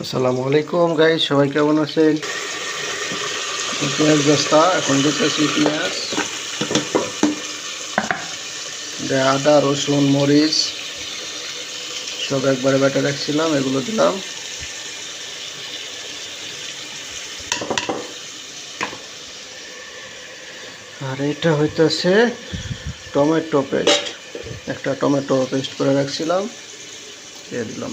আসসালামু আলাইকুম গাই সবাই কেমন আছেন? পেঁয়াজ বস্তা এখন দিতেছি পেঁয়াজ আদা, রসুন, মরিচ, সব একবারে বেটে রাখছিলাম, এগুলো দিলাম। আর এটা হইতেছে টমেটো পেস্ট। একটা টমেটো পেস্ট করে রাখছিলাম, দিয়ে দিলাম।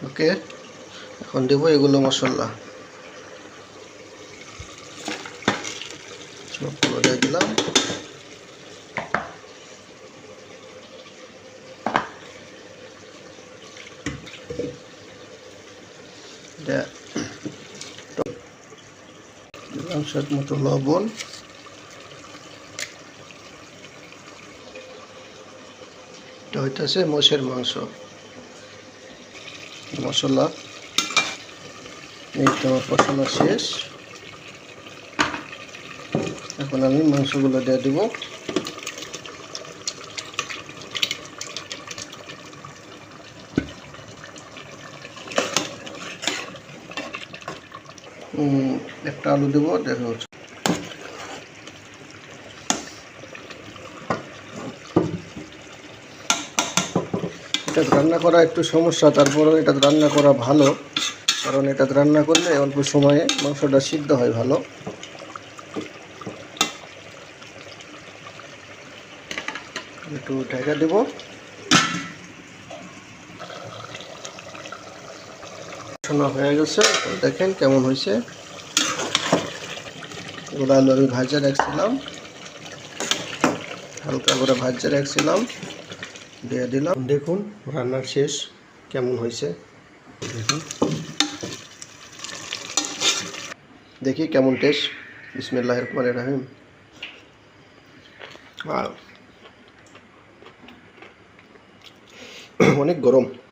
ওকে এখন দেবো এগুলো মশলা। দিলাম। স্বাদ মতো লবণ। হইতেছে মোষের মাংস। মশলা। এই তো আমার কষানো শেষ। এখন আমি মাংসগুলো দিয়ে দিব। একটা আলু দেবো, দেখা এটা রান্না করা একটু সমস্যা, তারপরেও এটা রান্না করা ভালো। কারণ এটা রান্না করলে অল্প সময়ে মাংসটা সিদ্ধ হয় ভালো। একটু ঢাকা দেব। হয়ে গেছে দেখেন কেমন হয়েছে। এগুলো আলু আমি ভাজা রাখছিলাম। হালকা করে ভাজা রাখছিলাম। দিয়ে দিলাম। দেখুন, রান্নার শেষ কেমন হয়েছে। দেখুন। দেখি কেমন টেস্ট। বিসমিল্লাহ রহমান রাহিম। অনেক গরম।